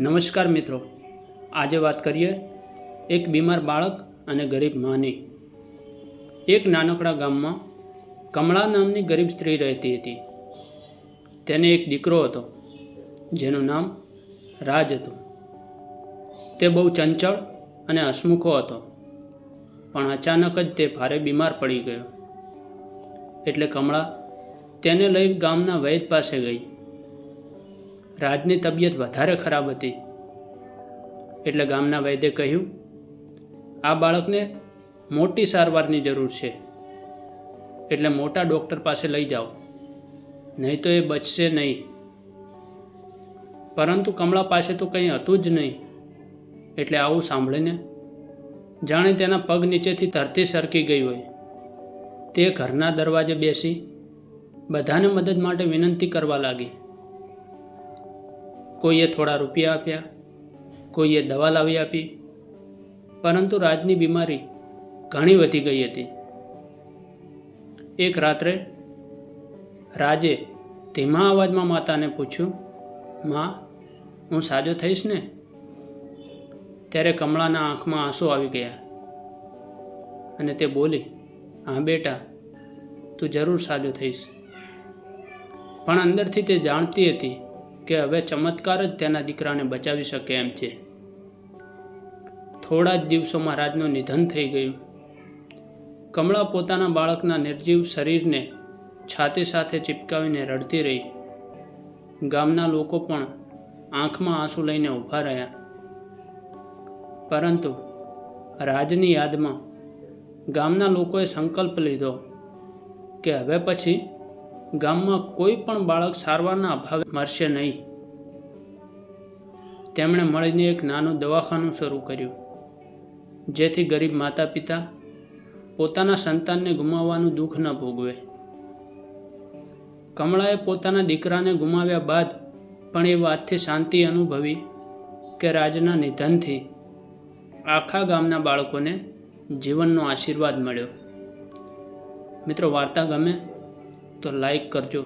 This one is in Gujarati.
નમસ્કાર મિત્રો, આજે વાત કરીએ એક બીમાર બાળક અને ગરીબ માની. એક નાનકડા ગામમાં કમળા નામની ગરીબ સ્ત્રી રહેતી હતી. તેને એક દીકરો હતો, જેનું નામ રાજ હતું. તે બહુ ચંચળ અને હસમુખો હતો, પણ અચાનક જ તે ભારે બીમાર પડી ગયો. એટલે કમળા તેને લઈ ગામના વૈદ પાસે ગઈ. રાજની તબિયત વધારે ખરાબ હતી. એટલે ગામના વૈદ્ય કહ્યું, આ બાળકને મોટી સારવારની જરૂર છે. એટલે મોટા ડૉક્ટર પાસે લઈ જાઓ. નહીં તો એ બચશે નહીં. પરંતુ કમળા પાસે તો કંઈ હતું જ નહીં. એટલે આવું સાંભળીને જાણે તેના પગ નીચેથી ધરતી સરકી ગઈ હોય. તે ઘરના દરવાજે બેસી બધાને મદદ માટે વિનંતી કરવા લાગી. કોઈએ થોડા રૂપિયા આપ્યા, કોઈએ દવા લાવી આપી, પરંતુ રાજની બીમારી ઘણી વધી ગઈ હતી. એક રાત્રે રાજે ધીમા અવાજમાં માતાને પૂછ્યું, માં, હું સાજો થઈશ ને? ત્યારે કમળાના આંખમાં આંસુ આવી ગયા અને તે બોલી, હા બેટા, તું જરૂર સાજો થઈશ. પણ અંદરથી તે જાણતી હતી કે હવે ચમત્કાર જ તેના દીકરાને બચાવી શકે એમ છે. થોડા જ દિવસોમાં રાજનું નિધન થઈ ગયું. કમળા પોતાના બાળકના નિર્જીવ શરીરને છાતી સાથે ચિપકાવીને રડતી રહી. ગામના લોકો પણ આંખમાં આંસુ લઈને ઊભા રહ્યા. પરંતુ રાજની યાદમાં ગામના લોકોએ સંકલ્પ લીધો કે હવે પછી ગામમાં કોઈ પણ બાળક સારવારના અભાવે મરશે નહીં. તેમણે મળીને એક નાનું દવાખાનું શરૂ કર્યું, જેથી ગરીબ માતા પિતા પોતાના સંતાનને ગુમાવવાનું દુઃખ ન ભોગવે. કમળાએ પોતાના દીકરાને ગુમાવ્યા બાદ પણ એ વાતથી શાંતિ અનુભવી કે રાજના નિધનથી આખા ગામના બાળકોને જીવનનો આશીર્વાદ મળ્યો. મિત્રો, વાર્તા ગમે તો લાઈક કરજો.